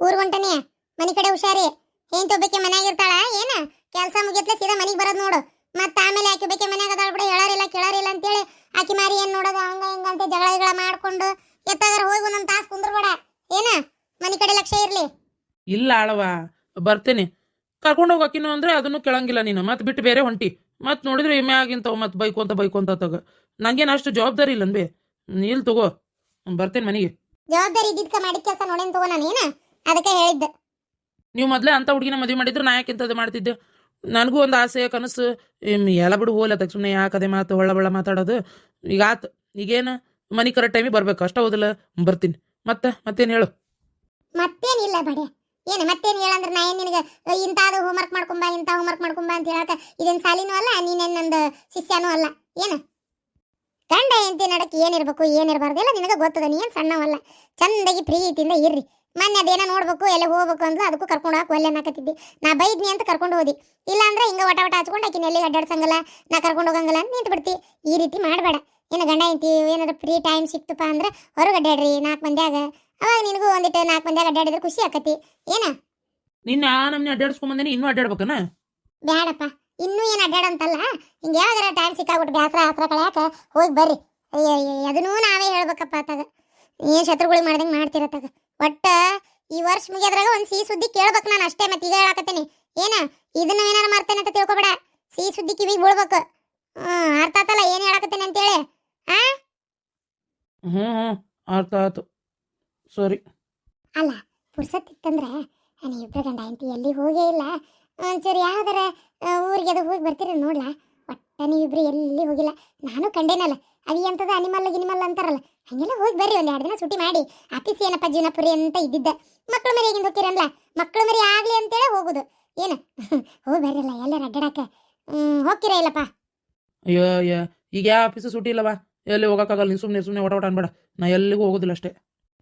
ಊರ್ ಹೊಂಟನಿ ಮನಿ ಕಡೆ ಹುಷಾರಿ. ಏನ್ ಒಬ್ಬಕ್ಕೆ ಮನ್ಯಾಗ ಇರ್ತಾಳ ಏನ? ಕೆಲಸ ಮುಗಿತ್ಲೆ ಸೀದಾ ಮನಿಗೆ ಬರೋದ್ ನೋಡು. ಮತ್ತೆ ಆಮೇಲೆ ಆಕಿ ಬೇಕೆ ಮನ್ಯಾಗ ಅದಾಳ ಬಿಡ ಹೇಳಾರಿಲ್ಲ ಕೇಳಾರಿಲ್ಲ ಅಂತೇಳಿ ಆಕಿ ಮಾರಿ ಏನ್ ನೋಡೋದು ಹಂಗ ಹಿಂಗ ಅಂತ ಜಗಳ ಗಿಗಳ ಮಾಡ್ಕೊಂಡು ಎತ್ತಾಗಾರ ಹೋಗಿ ಒಂದೊಂದ್ ತಾಸ್ ಕುಂದ್ರಬೇಡ. ಏನ? ಮನಿ ಕಡೆ ಲಕ್ಷ್ಯ ಇರ್ಲಿ. ಇಲ್ಲ ಅಳವ ಬರ್ತೇನೆ. ಕರ್ಕೊಂಡು ಹೋಗಕಿನು ಅಂದ್ರೆ ಅದನ್ನು ಕೇಳಂಗಿಲ್ಲ ನೀನು. ಮತ್ತೆ ಬಿಟ್ಟು ಬೇರೆ ಹೊಂಟಿ ಮತ್ತೆ ನೋಡಿದ್ರೆ ಎಮ್ಮೆ ಆಗಿಂತವ ಮತ್ತೆ ಬೈಕು ಅಂತ ಬೈಕು ಅಂತ ತಗ. ನಂಗೇನು ಅಷ್ಟು ಜವಾಬ್ದಾರಿ ಇಲ್ಲ ಅನ್ಬೇ ನೀಲ್ ತಗೋ. ಬರ್ತೇನೆ ಮನೆಗೆ. ಜವಾಬ್ದಾರಿ ಇದ್ದಿದ್ಕ ಮಾಡಿದ ಕೆಲಸ ನೋಡೇನ್ ತಗೋ ನಾನು ಏನ? ಅದಕ್ಕೆ ಹೇಳಿದ್ದೆ ನೀವು ಮೊದಲೇ ಅಂತ ಹುಡುಗಿನ ಮದುವೆ ಮಾಡಿದ್ರು ನಾ ಯಾಕೆ ಇಂಥದ್ದು ಮಾಡ್ತಿದ್ದೆ? ನನಗೂ ಒಂದು ಆಸೆ ಕನಸು ಎಲ್ಲ ಬಿಡು ಹೋಲ ತಕ್ಷಣ ಸುಮ್ಮನೆ ಯಾಕೆ ಅದೇ ಮಾತು ಹೊಳ್ಳ ಬಳ್ಳ ಮಾತಾಡೋದು. ಈಗ ಆತು ಈಗೇನು ಮನೆ ಕರೆಕ್ಟ್ ಟೈಮಿಗೆ ಬರ್ಬೇಕು ಅಷ್ಟ ಹೌದಲ್ಲ ಬರ್ತೀನಿ. ಮತ್ತೆ ಮತ್ತೇನು ಹೇಳು? ಮತ್ತೇನಿಲ್ಲ ಬಡೆ. ಏನು ಮತ್ತೇನು ಹೇಳಂದ್ರೆ ನಾ ಏನ್ ನಿನಗೆ ಇಂಥದ್ದು ಹೋಮ್ವರ್ಕ್ ಮಾಡ್ಕೊಂಬ ಇಂಥ ಹೋಮ್ವರ್ಕ್ ಮಾಡ್ಕೊಂಬ ಅಂತ ಹೇಳಕ ಇದೇನು ಸಾಲಿನೂ ಅಲ್ಲ ನೀನೇನು ನಂದು ಶಿಷ್ಯನೂ ಅಲ್ಲ. ಏನು? ಗಂಡ ಹೆಂಡತಿ ನಡಕ್ಕೆ ಏನಿರ್ಬೇಕು ಏನಿರಬಾರ್ದು ಎಲ್ಲ ನಿನಗೆ ಗೊತ್ತದ ನೀನು ಸಣ್ಣವಲ್ಲ. ಚಂದಾಗಿ ಪ್ರೀತಿಯಿಂದ ಇರ್ರಿ. ಮೊನ್ನೆ ಅದೇನೋ ನೋಡ್ಬೇಕು ಎಲ್ಲ ಹೋಗ್ಬೇಕು ಅಂದ್ರೆ ಅದಕ್ಕೂ ಕರ್ಕೊಂಡು ಹೋಗಕ್ಕೆ ಒಲ್ಲೆ ಅನ್ನಕತ್ತಿದ್ದಿ ನಾ ಬೈದ್ನಿ ಅಂತ ಕರ್ಕೊಂಡು ಹೋದಿ. ಇಲ್ಲ ಅಂದ್ರೆ ಹಿಂಗ ವಟ ವಟ ಹಚ್ಕೊಂಡು ಆಕಿನ ಎಲ್ಲಿ ಅಡ್ಡಾಡ್ಸಂಗಲ್ಲ ನಾ ಕರ್ಕೊಂಡು ಹೋಗಂಗಲ್ಲ ಅಂತ ನಿಂತು ಬಿಡ್ತಿ ಈ ರೀತಿ ಮಾಡಬೇಡ. ಏನು ಗಂಡ ಐತಿ ಏನಾದ್ರು ಫ್ರೀ ಟೈಮ್ ಸಿಕ್ತಪ್ಪ ಅಂದ್ರೆ ಹೊರಗೆ ಅಡ್ಡಾಡ್ರಿ ನಾಲ್ಕು ಮಂದ್ಯಾಗ. ಅವಾಗ ನಿನಗೂ ಒಂದಿಟ್ಟು ನಾಲ್ಕು ಮಂದ್ಯಾಗ ಅಡ್ಡಾಡಿದ್ರೆ ಖುಷಿ ಆಕತಿ. ಏನ? ನಿನ್ನ ಆ ನಮ್ನೆ ಇನ್ನೂ ಅಡ್ಡಾಡ್ಬೇಕನ? ಬೇಡಪ್ಪ ಇನ್ನೂ ಏನು ಅಡ್ಡಾಡಂತಲ್ಲ? ಹಿಂಗೆ ಯಾವ್ದಾರ ಟೈಮ್ ಸಿಕ್ಕಾಗ್ಬಿಟ್ಟು ಬ್ಯಾಸರ ಹತ್ರ ಕಳ್ಯಾಕ ಹೋಗಿ ಬರ್ರಿ. ಅಯ್ಯೋ ಅಯ್ಯೋ ಅದನ್ನೂ ನಾವೇ ಹೇಳ್ಬೇಕಪ್ಪ ಆತಾಗ ಏನು ಶತ್ರುಗಳಿಗೆ ಮಾಡ್ದಂಗೆ ಮಾಡ್ತಿರತ್ತಾಗ ಒಟ್ಟ ಈ ವರ್ಷ ಮುಗಿಯೋದ್ರಾಗ ಒಂದು ಸಿಹಿ ಸುದ್ದಿ ಕೇಳ್ಬೇಕು ನಾನು ಅಷ್ಟೇ ಮತ್ತೆ ಈಗ ಹೇಳಾಕತ್ತೀನಿ. ಏನ? ಇದನ್ನ ಏನಾರ ಮಾಡ್ತೇನೆ ಅಂತ ತಿಳ್ಕೊಬೇಡ. ಸಿಹಿ ಸುದ್ದಿ ಕಿವಿಗೆ ಬೀಳ್ಬೇಕು. ಹ್ಮ್ ಅರ್ಥ ಆತಲ್ಲ ಏನು ಹೇಳಕತ್ತೇನೆ ಅಂತೇಳಿ. ಆ? ಹ್ಞೂ ಹ್ಞೂ ಅರ್ಥ ಆಯ್ತು ಸರಿ. ಅಲ್ಲ ಪುರ್ಸತ್ ಇತ್ತಂದ್ರೆ ನೀವಿಬ್ಬರು ಗಂಡ ಹೆಂಡತಿ ಎಲ್ಲಿ ಹೋಗೇ ಇಲ್ಲ. ಒಂಚೂರು ಯಾವ್ದಾರ ಊರಿಗೆ ಅದು ಹೋಗಿ ಬರ್ತೀರ ನೋಡ್ಲಾ? ಒಟ್ಟ ನೀವಿಬ್ರು ಎಲ್ಲಿ ಹೋಗಿಲ್ಲ. ನಾನು ಕಂಡೇನಲ್ಲ. ಅವಿ ಅಂತದ ಅನಿಮಲ್ ಗಿನಿಮಲ್ ಅಂತಾರಲ್ಲ. ಹಂಗೆಲ್ಲ ಹೋಗಿ ಬರ್ರಿ ಒಂದ್ ಎರಡು ದಿನ ಸುಟಿ ಮಾಡಿ. ಆಫೀಸ್ ಏನಪ್ಪ ಜೀವನಪುರಿ ಅಂತ ಇದ್ದಿದ್ದ. ಮಕ್ಕಳು ಮರಿ ಹೇಗಿಂದ ಹೋಗ್ತೀರಲ್ಲ ಮಕ್ಕಳು ಮರಿ ಆಗಲಿ ಅಂತೇಳಿ ಹೋಗೋದು. ಏನು? ಹೋಗಿ ಬರ್ರಲ್ಲ ಎಲ್ಲರ ಹ್ಮ್ ಹೋಗ್ತೀರಾ ಇಲ್ಲಪ್ಪ? ಅಯ್ಯೋ ಅಯ್ಯೋ. ಈಗ ಯಾವ ಆಫೀಸು ಸುಟಿ ಇಲ್ಲವಾ ಎಲ್ಲಿ ಹೋಗೋಕ್ಕಾಗಲ್ಲ ನೀನು ಸುಮ್ಮನೆ ಸುಮ್ಮನೆ ಓಟ ಓಟ ಅನ್ಬೇಡ. ನಾ ಎಲ್ಲಿಗೂ ಹೋಗೋದಿಲ್ಲ ಅಷ್ಟೇ.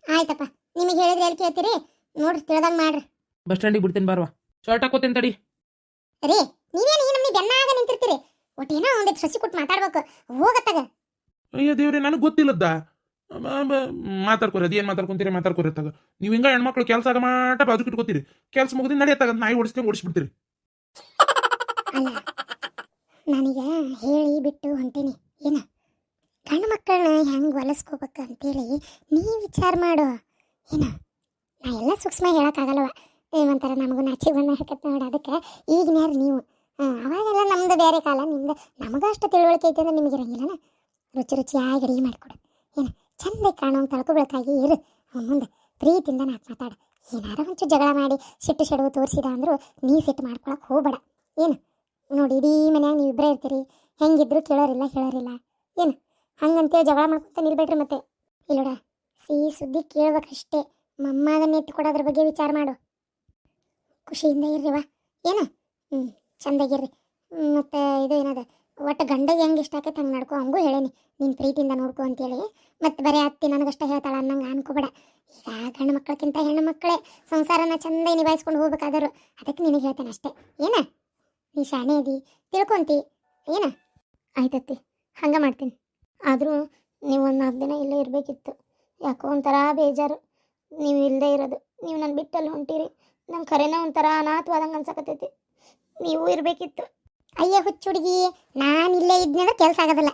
ಆಯ್ತಪ್ಪ. ನಿಮಗೆ ಹೇಳಿದ್ರೆ ಎಲ್ಲಿ ಕೇಳ್ತೀರಿ? ನೋಡ್ರಿ ತಿಳ್ದಂಗೆ ಮಾಡ್ರಿ. ಬಸ್ ಸ್ಟ್ಯಾಂಡಿಗೆ ಬಿಡ್ತೀನಿ ಬಾರ್ವಾ ಶರ್ಟ್ ಹಾಕೋತೀನಿ ತಡಿ. ರೀ ನೀವೇನು ಈ ಬೆನ್ನಾಗ ನಿಂತಿರ್ತೀರಿ? ಒಟ್ಟೇನೋ ಒಂದಿಟ್ಟು ಸಸಿ ಕೊಟ್ಟು ಮಾತಾಡ್ಬೇಕು. ಹೋಗತ್ತಾಗ. ಅಯ್ಯೋ ದೇವ್ರೆ ನನಗೆ ಗೊತ್ತಿಲ್ಲದ ಮಾತಾಡ್ಕೊರಿ ಅದೇನು ಮಾತಾಡ್ಕೊಂತೀರಿ ಮಾತಾಡ್ಕೊರಿ ತಗ ನೀವು ಹಿಂಗ ಹೆಣ್ಮಕ್ಳು ಕೆಲಸ ಆಗ ಮಾಟ ಬಾಜು ಇಟ್ಕೋತೀರಿ. ಕೆಲಸ ಮುಗಿದು ನಡೆಯತ್ತಾಗ ನಾಯಿ ಓಡಿಸ್ದಂಗೆ ಓಡಿಸ್ಬಿಡ್ತೀರಿ. ಅಲ್ಲ ನನಗೆ ಹೇಳಿ ಬಿಟ್ಟು ಹೊಂಟೇನಿ. ಏನ ಗಂಡು ಮಕ್ಕಳನ್ನ ಹೆಂಗೆ ಹೊಲಸ್ಕೋಬೇಕು ಅಂತೇಳಿ ನೀ ವಿಚಾರ ಮಾಡು. ಏನ ನಾ ಎಲ್ಲ ಸೂಕ್ಷ್ಮ ಹೇಳೋಕ್ಕಾಗಲ್ಲವ ಒಂಥರ ನಮಗೂ ನಾಚಿ ಬಣ್ಣ ಹಾಕತ್ ನೋಡಿ ಅದಕ್ಕೆ. ಈಗಿನ ಯಾರು ನೀವು. ಹಾಂ ಅವಾಗೆಲ್ಲ ನಮ್ದು ಬೇರೆ ಕಾಲ. ನಿಮ್ದು, ನಮಗೂ ಅಷ್ಟು ತಿಳುವಳಿಕೆ ಐತೆ ಅಂದ್ರೆ ನಿಮಗೆ ಇರಂಗಿಲ್ಲನ ರುಚಿ ರುಚಿಯಾಗಿ ಅಡಿಗೆ ಮಾಡಿಕೊಡು. ಏನು, ಚಂದ ಕಾಣೋ ತಳ್ಕೊಬೇಕಾಗಿ ಇರು. ಅವನ ಮುಂದೆ ಪ್ರೀತಿಯಿಂದ ನಾಲ್ಕು ಮಾತಾಡು. ಏನಾರ ಒಂಚೂರು ಜಗಳ ಮಾಡಿ, ಸಿಟ್ಟು ಸೆಡವು ತೋರಿಸಿದ ಅಂದ್ರು ನೀ ಸಿಟ್ಟು ಮಾಡ್ಕೊಳಕ್ಕೆ ಹೋಗ್ಬೇಡ. ಏನು, ನೋಡಿ ಇಡೀ ಮನ್ಯಾಗ ನೀವು ಇಬ್ಬರೇ ಇರ್ತೀರಿ. ಹೆಂಗಿದ್ರು ಕೇಳೋರಿಲ್ಲ, ಹೇಳೋರಿಲ್ಲ. ಏನು, ಹಂಗಂತೇಳಿ ಜಗಳ ಮಾಡ್ಕೊತ ನಿಲ್ಬೇಡ್ರಿ ಮತ್ತೆ. ಇಲ್ಲೋಡ ಸಿಹಿ ಸುದ್ದಿ ಕೇಳ್ಬೇಕಷ್ಟೇ. ಮೊಮ್ಮಗನ್ನ ಎತ್ತಿ ಕೊಡೋದ್ರ ಬಗ್ಗೆ ವಿಚಾರ ಮಾಡು. ಖುಷಿಯಿಂದ ಇರ್ರಿವ ಏನು ಹ್ಞೂ ಚಂದಾಗಿರ್ರಿ. ಮತ್ತು ಇದು ಏನದ? ಒಟ್ಟು ಗಂಡಗೆ ಹೆಂಗೆ ಇಷ್ಟ ಆಕೈತೆ ಹಂಗೆ ನಡ್ಕೊ, ಹಂಗೂ ಹೇಳೇನಿ. ನೀನು ಪ್ರೀತಿಯಿಂದ ನೋಡ್ಕೊ ಅಂತೇಳಿ. ಮತ್ತೆ ಬರೀ ಅತ್ತಿ ನನಗಷ್ಟ ಹೇಳ್ತಾಳೆ ಅನ್ನಂಗೆ ಅನ್ಕೋಬೇಡ. ಈಗ ಗಂಡು ಮಕ್ಕಳಕ್ಕಿಂತ ಹೆಣ್ಣು ಮಕ್ಕಳೇ ಸಂಸಾರನ ಚಂದ ನಿಭಾಯಿಸ್ಕೊಂಡು ಹೋಗ್ಬೇಕಾದರು. ಅದಕ್ಕೆ ನಿನಗೆ ಹೇಳ್ತೇನೆ ಅಷ್ಟೇ. ಏನ? ನೀ ಶಾಣೆ ಅದಿ, ತಿಳ್ಕೊಂತಿ. ಏನ? ಆಯ್ತತ್ತಿ ಹಂಗೆ ಮಾಡ್ತೀನಿ. ಆದರೂ ನೀವು ಒಂದು ನಾಲ್ಕು ದಿನ ಇಲ್ಲೇ ಇರಬೇಕಿತ್ತು. ಯಾಕೋ ಒಂಥರ ಬೇಜಾರು. ನೀವು ಇಲ್ಲದೆ ಇರೋದು. ನೀವು ನನ್ನ ಬಿಟ್ಟಲ್ಲಿ ಹೊಂಟಿರಿ. ನಂಗೆ ಖರೇನ ಒಂಥರ ಅನಾಥವಾದಂಗೆ ಅನ್ಸಕತ್ತೈತಿ. ನೀವು ಇರಬೇಕಿತ್ತು. ಅಯ್ಯ, ಹುಚ್ಚು ನಾನು ಇಲ್ಲೇ ಇದ್ನಿ ಕೆಲಸ ಆಗೋದಿಲ್ಲ.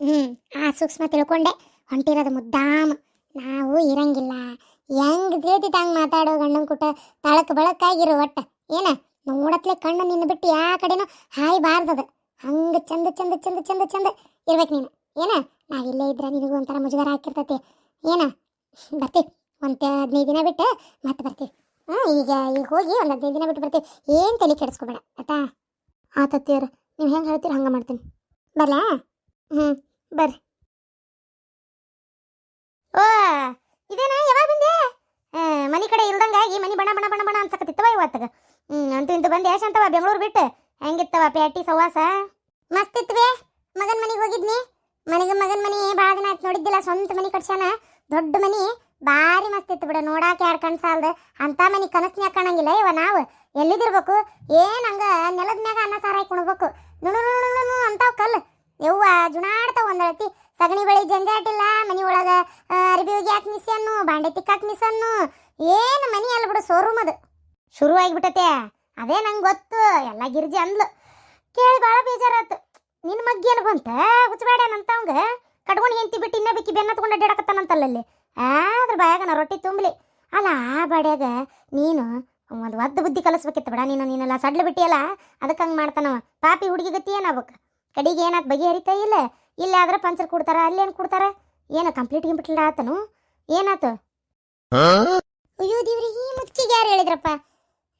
ಹ್ಞೂ ಆ ಸೂಕ್ಷ್ಮ ತಿಳ್ಕೊಂಡೆ. ಹೊಂಟಿರೋದು ಮುದ್ದಾಮ. ನಾವು ಇರಂಗಿಲ್ಲ. ಹೆಂಗ್ ತಿಳಿತೈತೆ ಮಾತಾಡೋ ಗಂಡನ ಕುಟ ತಳಕ್ ಬಳಕಾಗಿರೋ ಒಟ್ಟ. ಏನ, ನೋಡತ್ಲೆ ಕಣ್ಣು ನಿನ್ನ ಬಿಟ್ಟು ಯಾ ಕಡೆನೂ ಹಾಯ್ ಬಾರ್ದದ. ಹಂಗ ಚಂದ ಚಂದ ಚಂದ ಚಂದ ಚಂದ ಇರ್ಬೇಕು ನೀನು. ಏನ ನಾವಿಲ್ಲೇ ಇದ್ರೆ ನಿನಗೂ ಒಂಥರ ಮುಜುಗರ ಹಾಕಿರ್ತೈತಿ. ಏನ ಬರ್ತೀವಿ ಒಂದು ಹದಿನೈದು ದಿನ ಬಿಟ್ಟು ಮತ್ತೆ ಬರ್ತೀವಿ ಹಾಂ ಈಗ ಈಗ ಹೋಗಿ ಒಂದು ಹದಿನೈದು ದಿನ ಬಿಟ್ಟು ಬರ್ತೀವಿ. ಏನು ತಲೆ ಕೆಡಿಸ್ಕೊಬೇಡ, ಆಯ್ತಾ? ಆತತ್ತಿಯರ ನೀವು ಹೆಂಗೆ ಹೇಳ್ತೀರಿ ಹಂಗೆ ಮಾಡ್ತೀನಿ. ಬರಲಾ? ಹ್ಞೂ ಬರ್ರಿ. ಓ, ಇದೇನ, ಯಾವಾಗ ಬಂದೆ? ಮನೆ ಕಡೆ ಇಲ್ದಂಗಾಗಿ ಮನಿ ಬಣ ಬಣ ಬಣ ಬಣ ಅನ್ಸಕತ್ತಿತ್ತವ ಇವತ್ತಾಗ. ಹ್ಞೂ ಅಂತೂ ಇಂತೂ ಬಂದೆ ಶಾಂತವ ಬೆಂಗಳೂರು ಬಿಟ್ಟು. ಹೆಂಗಿತ್ತವ ಪ್ಯಾಟಿ, ಸವಾಸ? ಮಸ್ತ್ ಮಗನ್ ಮನೆಗೆ ಹೋಗಿದ್ನಿ. ಮನೆಗೆ ಮಗನ ಮನೆ ಭಾಳ ದಿನ ಆಯ್ತು ನೋಡಿದ್ದಿಲ್ಲ, ಸ್ವಂತ ಮನೆ ಕಟ್ಸ್ಯಾನ. ದೊಡ್ಡ ಮನಿ. ಭಾರಿ ಮಸ್ತ್ ಇತ್ತು ಬಿಡ, ನೋಡಾಕ ಯಾರು ಕಣ್ ಸಾಲದು ಅಂತ ಮನಿ ಕನಸ್ನ್ಯಾಗ ಕಾಣಂಗಿಲ್ಲ ಇವ ನಾವು. ಎಲ್ಲಿದಿರ್ಬೇಕು? ಏನ್ ಹಂಗ? ನೆಲದ ಮ್ಯಾಗ ಅನ್ನ ಸಾರಾಯಿ ಕುಣಬೇಕು ನುಣು ನುಣು ಅಂತಾವ್ ಕಲ್ಲು. ಯವ್ವ ಜುಣಾಡ್ತಾವ ಒಂದಳತಿ. ಸಗಣಿ ಬಳಿ ಜಂಜಾಟಿಲ್ಲ, ಮನಿ ಒಳಗ ಅರ್ಬಿ ಹೋಗಿ ಹಾಕಿ ಬಾಂಡೆ ತಿಕ್ಕಾಕ್ ಮಿಸನ್ನು ಏನು ಮನಿ ಅಲ್ಲ ಬಿಡು ಶೋರೂಮ್ ಅದು. ಶುರು ಆಗಿಬಿಟ್ಟತೆ. ಅದೇ ನಂಗೆ ಗೊತ್ತು. ಎಲ್ಲ ಗಿರ್ಜಿ ಅಂದ್ಲು. ಕೇಳಿ ಭಾಳ ಬೇಜಾರಾತು ನಿನ್ನ ಮಗ್ಗಿ ಏನು ಬಂತ? ಹುಚ್ಚಬೇಡನಂತ ಅವಂಗ? ಕಟ್ಕೊಂಡು ಹೆಂತಿ ಬಿಟ್ಟು ಇನ್ನೇ ಬೇಕಿ ಬೆನ್ನ ತಗೊಂಡು ಅಡ್ಡಾಡಕತ್ತಾನಂತಲ್ಲಲ್ಲಿ ಆದ್ರ ಬಾಯಾಗ ನಾ ರೊಟ್ಟಿ ತುಂಬಲಿ. ಅಲ್ಲ ಆ ಬಾಡ್ಯಾಗ ನೀನು ಒಂದು ಒದ್ದು ಬುದ್ಧಿ ಕಲಿಸ್ಬೇಕಿತ್ತು ಬಿಡ ನೀನು ನೀನೆಲ್ಲ ಸಡ್ಲು ಬಿಟ್ಟಿಯಲ್ಲ ಅದಕ್ಕೆ ಹಂಗೆ ಮಾಡ್ತಾನವ. ಪಾಪಿ ಹುಡುಗಿ ಗತಿ ಏನಾಗ್ಬೇಕು ಕಡಿಗೆ ಏನಾತ್ ಬಗೆಹರಿತಾ ಇಲ್ಲ? ಇಲ್ಲ ಆದ್ರೆ ಪಂಚರ್ ಕೊಡ್ತಾರ ಅಲ್ಲೇನು ಕೊಡ್ತಾರ? ಏನು ಕಂಪ್ಲೀಟ್ ಗಿಂಪ್ಲೀಟ್ ಆತನು? ಏನಾತು? ಅಯ್ಯೋ ದೇವ್ರಿ ಈ ಮುಚ್ಚಿಗೆ ಯಾರು ಹೇಳಿದ್ರಪ್ಪ?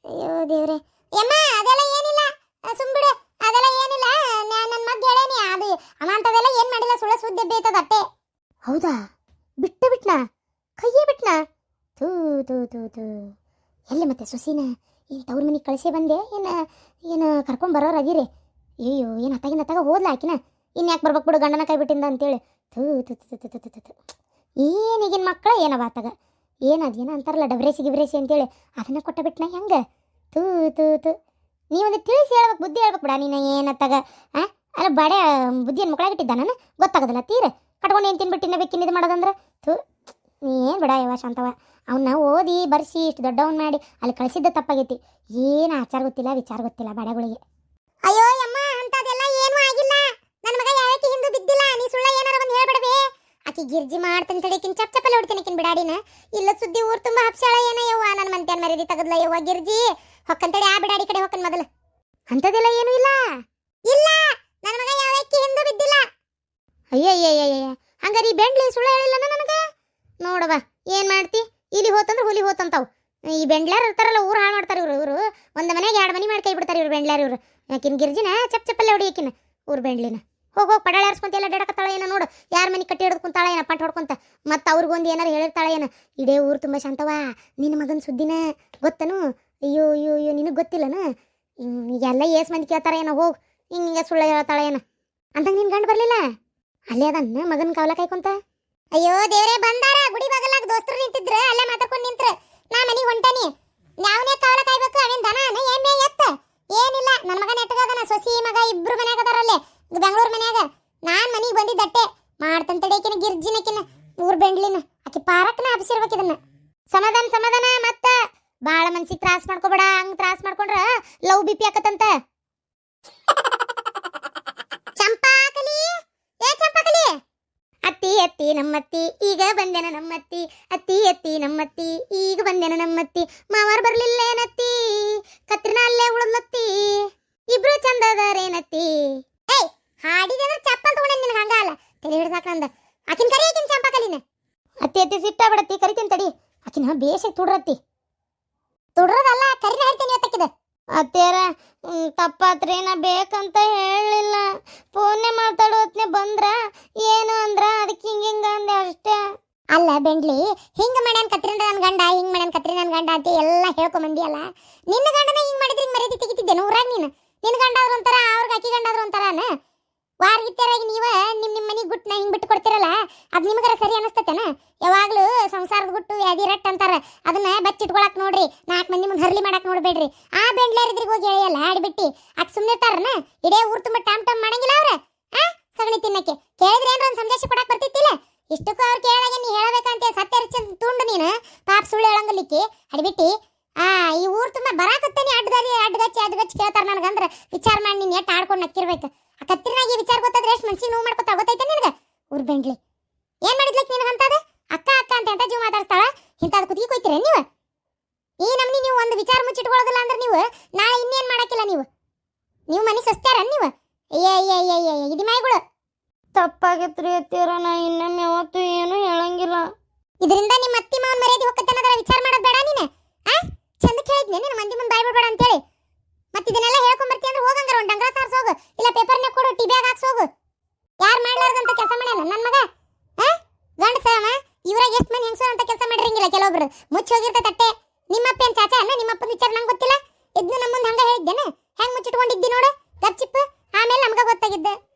ಅಯ್ಯೋ ದೇವ್ರಿ. ಯಮ್ಮ ಅದೆಲ್ಲ ಏನಿಲ್ಲ? ಸುಮ್ಬಿಡು ಅದೆಲ್ಲ ಏನಿಲ್ಲ? ನನ್ನ ಮಗ ಹೇಳೇನಿ. ಅದು ಅಮ್ಮ ಅಂತದೆಲ್ಲ ಏನು ಮಾಡಿಲ್ಲ? ಸುಳ್ಳ ಸುದ್ದಿ ಬೇತದ ಅಟ್ಟೆ. ಹೌದಾ? ಬಿಟ್ಟ ಬಿಟ್ನಾ ಕೈಯೇ ಬಿಟ್ನಾ? ಥೂ ಥೂ ಥೂ ಥೂ. ಎಲ್ಲಿ ಮತ್ತೆ ಸೊಸಿನ? ಏನು ತವ್ರ ಮನೆಗೆ ಕಳಿಸೇ ಬಂದೆ? ಏನು ಏನು ಕರ್ಕೊಂಡ್ ಬರೋರು ಅದಿರಿ ಅಯ್ಯೋ ಏನು ಅತ್ತಾಗಿನ ಅತ್ತಾಗ ಹೋದ್ಲ ಆಕಿನ? ಇನ್ನು ಯಾಕೆ ಬರ್ಬೇಕು ಬಿಡು ಗಂಡನ ಕೈ ಬಿಟ್ಟಿಂದ ಅಂತೇಳಿ. ತು ಥೂ ಏನೀಗಿನ ಮಕ್ಕಳ ಏನವ ಆತಾಗ ಏನದು ಏನೋ ಅಂತಾರಲ್ಲ ಡಬ್ರೇಸಿ ಗಿಬ್ರೇಸಿ ಅಂತೇಳಿ. ಅದನ್ನ ಕೊಟ್ಟ ಬಿಟ್ನ ಹೆಂಗೆ? ತೂ ತೂ ತೂ ನೀವೊಂದು ತಿಳಿಸಿ ಹೇಳ್ಬೇಕು, ಬುದ್ಧಿ ಹೇಳ್ಬೇಕು ಬಿಡ ನೀನು ಏನತ್ತಾಗ ಅಲ್ಲ, ಬಡ ಬುದ್ಧಿಯನ್ನು ಮಕ್ಕಳಾಗಿಟ್ಟಿದ್ದ ನಾನು? ಗೊತ್ತಾಗೋದಿಲ್ಲ, ತೀರ. ಕಟ್ಕೊಂಡು ಏನು ತಿನ್ಬಿಟ್ಟು ಬೇಕಿನ ಇದು ಮಾಡೋದಂದ್ರೆ? ಥೂ ಏನು ಬಿಡ ಯಾವ ಶಾಂತವ ಅವನ್ನ ಓದಿ ಬರ್ಸಿ ಇಷ್ಟು ದೊಡ್ಡವನ್ ಮಾಡಿ ಅಲ್ಲಿ ಕಳಿಸಿದ್ದ ತಪ್ಪಾಗೈತಿ. ಏನು ಆಚಾರ ಗೊತ್ತಿಲ್ಲ ವಿಚಾರ ಗೊತ್ತಿಲ್ಲ ಬಡಗಳಿಗೆ ಅಯ್ಯೋ ಅಮ್ಮ ಅಂತದೆಲ್ಲ ಏನೂ ಆಗಿಲ್ಲ. ನನ್ನ ಮಗ ಯಾವಕ್ಕೆ ಹಿಂದೂ ಬಿದ್ದಿಲ್ಲ. ನೀ ಸುಳ್ಳ ಏನಾರ ಬಂದು ಹೇಳ್ಬಿಡಬೇ ಆಕಿ ಗಿರ್ಜಿ ಮಾಡ್ತಾನೆ ತಡಿಕಿನ್ ಚಪ್ ಚಪ್ಪಲ್ಲಿ ಹೊಡ್ತೀನಿ ಕಿನ್ ಬಿಡಾಡಿನ ಇಲ್ಲ ಸುದ್ದಿ ಊರು ತುಂಬಾ ಹಪ್ಸಾಳ ಏನ ಯವ್ವ? ನನ್ನ ಮಂತ್ಯಾನ ಮರ್ಯಾದಿ ತಗದ್ಲ ಯವ್ವ ಗಿರ್ಜಿ. ಹೊಕ್ಕಂತಡಿ ಆ ಬಿಡಾಡಿ ಕಡೆ ಹೊಕ್ಕನ್ ಮೊದಲು. ಅಂತದೆಲ್ಲ ಏನು ಇಲ್ಲ. ಇಲ್ಲ. ನನ್ನ ಮಗ ಯಾವ ಹಿಂದೂ ಬಿದ್ದಿಲ್ಲ. ಅಯ್ಯಯ್ಯಯ್ಯಯ್ಯ. ಹಂಗಾರೆ ಬೆಂಡ್ಲಿ ಸುಳ್ಳು ಹೇಳಿಲ್ಲ ನನಗೆ? ನೋಡವ ಏನು ಮಾಡ್ತಿ? ಇಲ್ಲಿ ಹೋತಂದ್ರೆ ಹುಲಿ ಹೋತಂತಾವು. ಈ ಬೆಂಡ್ಲಾರ್ ಇರ್ತಾರಲ್ಲ, ಊರು ಹಾಳು ಮಾಡ್ತಾರೆ ಇವರು ಇವರು. ಒಂದು ಮನೆಗೆ ಎರಡು ಮನೆ ಮಾಡಿ ಕೈ ಬಿಡ್ತಾರೆ ಇವ್ರು ಬೆಂಡ್ಲಾರ್ ಇವರು. ಯಾಕಿನ್ ಗಿರ್ಜಿನ ಚಪ್ ಚಪ್ಪಲ್ಲೇ ಹೊಡಿಯಕಿನ ಊರು ಬೆಂಡ್ಲಿನ. ಹೋಗಿ ಹೋಗಿ ಪಡಾಳ ಎಲ್ಲ ಡಡಕತ್ತಾಳ ಏನ ನೋಡು. ಯಾರ ಮನೆ ಕಟ್ಟಿ ಹಿಡ್ದು ಕುಂತಾಳ ಏನ ಪಂಟ್ ಹೊಡ್ಕೊಂತ. ಮತ್ತೆ ಅವ್ರಿಗೊಂದು ಏನಾರು ಹೇಳಿರ್ತಾಳ ಏನ. ಇಡೇ ಊರು ತುಂಬ ಶಾಂತವ ನಿನ್ನ ಮಗನ ಸುದ್ದಿನ ಗೊತ್ತನು? ಅಯ್ಯೋ ಅಯ್ಯೋ ಅಯ್ಯೋ, ನಿನಗೆ ಗೊತ್ತಿಲ್ಲನ? ಎಲ್ಲ ಏಸ್ ಮಂದಿ ಕೇಳ್ತಾರ ಏನೋ, ಹೋಗಿ. ಹಿಂಗ ಹಿಂಗೆ ಸುಳ್ಳು ಹೇಳ್ತಾಳ ಏನ. ಅಂತ ನಿನ್ನ ಗಂಡು ಬರ್ಲಿಲ್ಲ? ಅಲ್ಲೇ ಅದನ್ನ ಮಗನ ಕಾವಲ ಕಾಯ್ಕೊಂತ ಅಯ್ಯೋ, ದೇವ್ರೆ, ಬಂದಾರ. ಗುಡಿ ಬಗಲಾಗ ದೋಸ್ತರು ನಿಂತಿದ್ರ. ಅಲ್ಲೇ ಮಾತಾಡ್ಕೊಂಡು ನಿಂತ್ರ. ನಾ ಮನಿಗೆ ಹೊಂಟಾನಿ. ಯಾವನೇ ಕಾವಲ ಕಾಯ್ಬೇಕು ಅವನ ದನ ಎಮ್ಮೆ, ಎತ್ತ? ಏನಿಲ್ಲ. ನನ್ನ ಮಗ ನೆಟ್ಟಗದನ ಸೊಸಿ, ಮಗ, ಇಬ್ರು ಮನ್ಯಾಗ ಅದಾರಲ್ಲೇ ಬೆಂಗಳೂರು ಮನ್ಯಾಗ. ನಾನ್ ಮನಿಗೆ ಬಂದಿದ್ದಟ್ಟೆ. ಮಾಡ್ತಂತ ತಡಿಕಿನ ಗಿರ್ಜಿನಕಿನ, ಊರ್ ಬೆಂಡ್ಲಿನ ಆಕಿ ಪಾರಕ್ನ ಹಬ್ಸಿರ್ಬೇಕು ಇದನ್ನ. ಸಮಾಧಾನ ಸಮಾಧಾನ, ಮತ್ತ. ಬಾಳ ಮನ್ಸಿಗೆ ತ್ರಾಸ್ ಮಾಡ್ಕೋಬೇಡ. ಹಂಗ್ ತ್ರಾಸ್ ಮಾಡ್ಕೊಂಡ್ರ ಲವ್ ಬಿ ಪಿ ಆಕತ್ತಂತ. ಅತ್ತಿ ನಮ್ಮತ್ತಿ, ಈಗ ಬಂದೆನ ನಮ್ಮತ್ತಿ, ಅತ್ತಿ ಅತ್ತಿ ನಮ್ಮತ್ತಿ, ಈಗ ಬಂದೆನ ನಮ್ಮತ್ತಿ, ಮಾವಾರ್ ಬರ್ಲಿಲ್ಲೇನತ್ತಿ ಕತ್ರಿನ ಅಲ್ಲೇ ಉಳಿದ್ಲತ್ತಿ ಇಬ್ರು ಚಂದದಾರೇನತ್ತಿ ಏಯ್ ಹಾಡಿದ್ರೆ ಚಪ್ಪಲ್ ತಗೊಂಡೆ ನಿನ್ ಹಂಗ ಅಲ್ಲ? ತಲೆ ಹಿಡ್ಸಾಕ ನಂದ. ಆಕಿನ ಕರಿ, ಆಕಿನ ಚಂಪಾಕಲಿನ ಅತ್ತಿ ಅತ್ತಿ ಸಿಟ್ಟ ಬಿಡತ್ತಿ, ಕರಿತೀನಿ ತಡಿ. ಆಕಿನ ಬೇಸಿಗೆ ತುಡ್ರತ್ತಿ. ತುಡ್ರದಲ್ಲ, ಕರಿನ ಹೇಳ್ತೀನಿ ಇವತ್ತಕ್ಕಿದ. ಅತ್ತೇರ ತಪ್ಪಾತ್ರಿ ನಾ ಬೇಕಂತ ಹೇಳಲಿಲ್ಲ. ಫೋನ್ನೇ ಮಾತಾಡೋತ್ನೆ ಬಂದ್ರ ಅಲ್ಲ ಬೆಂಡ್ಲಿ ಹಿಂಗ ಮಾಡ್ಯಾನ ಕತ್ರಿನ್ರ ನನ್ನ ಗಂಡ ಹಿಂಗ್ ಮಾಡ್ಯಾನ ಕತ್ರಿ ನನ್ನ ಗಂಡ ಅಂತ ಎಲ್ಲ ಹೇಳ್ಕೊಂಡ್ ಬಂದಿಯಲ್ಲ ನಿನ್ನ ಗಂಡನ ಹಿಂಗ್ ಮಾಡಿದ್ರೆ ಹಿಂಗ್ ಮರ್ಯಾದೆ ತೆಗಿತಿದ್ದೆ ಊರಾಗ ನೀನು ನಿನ್ನ ಗಂಡ ಆದ್ರು ಒಂಥರ ಅವ್ರಿಗೆ ಅಕ್ಕಿ ಗಂಡ ಆದ್ರು ಒಂಥರನ ವಾರ್ಗಿತ್ತರಾಗಿ ನೀವ ನಿಮ್ ನಿಮ್ ಮನಿಗ್ ಗುಟ್ನ ಹಿಂಗ್ ಬಿಟ್ಟು ಕೊಡ್ತಿರಲ್ಲ ಅದ್ ನಿಮಗರ ಸರಿ ಅನಸ್ತತೇನ ಯಾವಾಗ್ಲೂ ಸಂಸಾರದ ಗುಟ್ಟು ವ್ಯಾಧಿ ರಟ್ ಅಂತಾರ ಅದನ್ನ ಬಚ್ಚಿಟ್ಕೊಳಕ್ ನೋಡ್ರಿ ನಾಲ್ಕು ಮಂದಿ ಮುಂದೆ ಹರ್ಲಿ ಮಾಡಕ್ ನೋಡ್ಬೇಡ್ರಿ ಆ ಬೆಂಡ್ಲೇರಿದ್ರಿಗೆ ಹೋಗಿ ಹೇಳಿಯಲ್ಲ ಆಡ್ಬಿಟ್ಟಿ ಅದ್ ಸುಮ್ಮನೆ ಇರ್ತಾರನ ಇಡೇ ಊರ್ ತುಂಬ ಟಾಮ್ ಟಾಮ್ ಮಾಡಂಗಿಲ್ಲ ಅವ್ರ ಆ ಸಗಣಿ ತಿನ್ನಕ್ಕೆ ಕೇಳಿದ್ರೆ ಏನ್ರ ಒಂದ್ ಸಂದೇಶ ಕೊಡಕ್ ಬರ್ತಿತ್ತಿಲ್ಲ ಇಷ್ಟಕ್ಕೂ ಅವ್ರು ಕೇಳಾಗ ನೀ ಹೇಳಬೇಕಂತ ಸತ್ಯ ಚಂದ ತುಂಡು ನೀನು ಪಾಪ ಸುಳ್ಳು ಹೇಳಂಗಲಿಕ್ಕೆ ಅಡ್ಬಿಟ್ಟಿ ಆ ಈ ಊರು ತುಂಬ ಬರಾಕತ್ತೇನೆ ಅಡ್ಡದಾರಿ ಅಡ್ಡಗಚ್ಚಿ ಅಡ್ಡಗಚ್ಚಿ ಕೇಳ್ತಾರ ನನಗಂದ್ರ. ವಿಚಾರ ಮಾಡಿ ನೀನ್ ಎಟ್ ಆಡ್ಕೊಂಡು ನಕ್ಕಿರ್ಬೇಕು. ಆ ಕತ್ತಿನಾಗಿ ವಿಚಾರ ಗೊತ್ತಾದ್ರೆ ಎಷ್ಟು ಮನ್ಸಿಗೆ ನೋವು ಮಾಡ್ಕೊತ ಗೊತ್ತೈತೆ ನಿನಗೆ? ಊರ್ ಬೆಂಡ್ಲಿ. ಏನ್ ಮಾಡಿದ್ಲಕ್ ನಿನಗಂತದ? ಅಕ್ಕ ಅಕ್ಕ ಅಂತ ಎಂತ ಜೀವ ಮಾತಾಡ್ತಾಳ ಇಂಥದ್ ಕುತ್ತಿಗೆ ಕೊಯ್ತೀರ ನೀವು? ಈ ನಮ್ನಿ ನೀವು ಒಂದು ವಿಚಾರ ಮುಚ್ಚಿಟ್ಕೊಳ್ಳೋದಿಲ್ಲ ಅಂದ್ರೆ ನೀವು ನಾಳೆ ಇನ್ನೇನ್ ಮಾಡಕ್ಕಿಲ್ಲ ನೀವು? ನೀವು ಮನೆ ಸಸ್ತಾರ ನೀವು? ಇದು ಮಾಯ್ಗಳು. ತಪ್ಪಾಗೈತ್ರಿ ಅತ್ತೀರ ನಾ ಇನ್ನೊಮ್ಮೆ ಯಾವತ್ತು ಏನು ಹೇಳಂಗಿಲ್ಲ. ಇದರಿಂದ ನಿಮ್ಮ ಅತ್ತಿ ಮಾವನ್ ಮರ್ಯಾದೆ ಅದರ ವಿಚಾರ ಮಾಡೋದ್ ಬೇಡ ನೀನು. ಆ? ಚಂದ ಕೇಳಿದ್ನೆ ನಿನ್ನ ಮಂದಿ ಮುಂದೆ ಬಾಯ್ ಅಂತ ಅಂತೇಳಿ. ಮತ್ತೆ ಇದನ್ನೆಲ್ಲ ಹೇಳ್ಕೊಂಡ್ ಬರ್ತಿ ಅಂದ್ರೆ ಹೋಗಂಗಾರ ಒಂದು ಡಂಗ್ರ ಸಾರ್ಸ್ ಹೋಗು. ಇಲ್ಲ ಪೇಪರ್ನೇ ಕೊಡು ಟಿ ಬ್ಯಾಗ್ ಹಾಕ್ಸ್ ಹೋಗು. ಯಾರು ಮಾಡ್ಲಾರ್ದಂತ ಕೆಲಸ ಮಾಡ್ಯಾನ ನನ್ನ ಮಗ? ಆ? ಗಂಡ ಸಾಮ ಇವ್ರಾಗ ಎಷ್ಟು ಮಂದಿ ಹೆಂಗಸು ಅಂತ ಕೆಲಸ ಮಾಡಿರಂಗಿಲ್ಲ ಕೆಲವೊಬ್ರು. ಮುಚ್ಚಿ ಹೋಗಿರ್ತ ತಟ್ಟೆ. ನಿಮ್ಮಪ್ಪ ಏನು ಚಾಚಾ? ಅನ್ನ ನಿಮ್ಮಪ್ಪನ ವಿಚಾರ ನಂಗೆ ಗೊತ್ತಿಲ್ಲ? ಇದ್ನು ನಮ್ಮ ಮುಂದೆ ಹಂಗ ಹೇಳಿದ್ದೇನೆ? ಹೆಂಗ್ ಮುಚ್ಚಿಟ್ಕೊಂಡಿದ್ದಿ ನೋಡು? ಗಪ್ಚಿಪ್ ಆಮೇಲೆ ನಮ್ಗ ಗೊತ್ತಾಗಿದ್ದೆ.